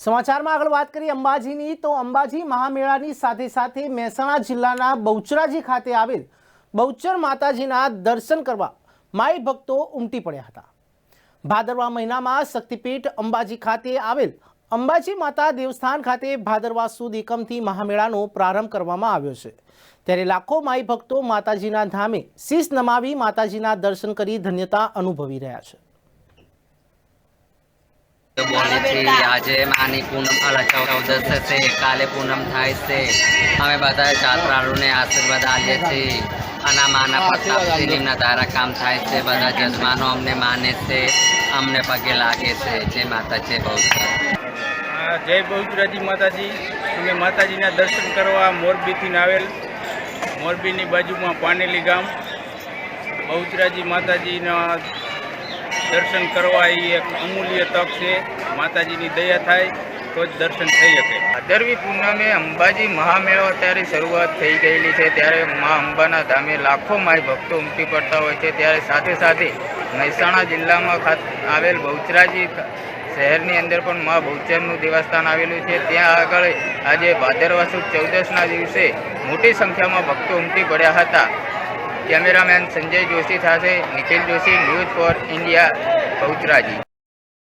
સમાચારમાં આગળ વાત કરીએ અંબાજીની, તો અંબાજી મહામેળાની સાથે સાથે મહેસાણા જિલ્લાના બહુચરાજી ખાતે આવેલ બહુચર માતાજીના દર્શન કરવા માઈ ભક્તો ઉમટી પડ્યા હતા. ભાદરવા મહિનામાં શક્તિપીઠ અંબાજી ખાતે આવેલ અંબાજી માતા દેવસ્થાન ખાતે ભાદરવા સુદ એકમથી મહામેળાનો પ્રારંભ કરવામાં આવ્યો છે. ત્યારે લાખો માઈ ભક્તો માતાજીના ધામે શીશ નમાવી માતાજીના દર્શન કરી ધન્યતા અનુભવી રહ્યા છે. તો બોલી છે આજે માની પૂનમ અલા ચૌદસ છે કાલે પૂનમ થાય છે. અમે બધા જાત્રાળુને આશીર્વાદ આપીએ છીએ. અને માના પ્રતાપથી નિમ્ન ધારા કામ થાય છે. બધા જજમાનો અમને માને છે અમને પગે લાગે છે. જે માતા જય બહુ જય બહુચરાજી માતાજી. અમે માતાજીના દર્શન કરવા મોરબીથી આવેલ મોરબીની બાજુમાં પાનેલી ગામ. બહુચરાજી માતાજીના દર્શન કરવા એ એક અમૂલ્ય તક છે. માતાજીની દયા થાય તો જ દર્શન થઈ શકે. ભાદરવી પૂનમે અંબાજી મહામેળો અત્યારે શરૂઆત થઈ ગયેલી છે. ત્યારે મા અંબાના ધામે લાખો માય ભક્તો ઉમટી પડતા હોય છે. ત્યારે સાથે સાથે મહેસાણા જિલ્લામાં આવેલ બહુચરાજી શહેરની અંદર પણ મા બહુચરનું દેવસ્થાન આવેલું છે. ત્યાં આગળ આજે ભાદરવા સુદ ચૌદસના દિવસે મોટી સંખ્યામાં ભક્તો ઉમટી પડ્યા હતા. કેમેરામેન સંજય જોશી સાથે Nikhil Joshi news for India Bahucharaji.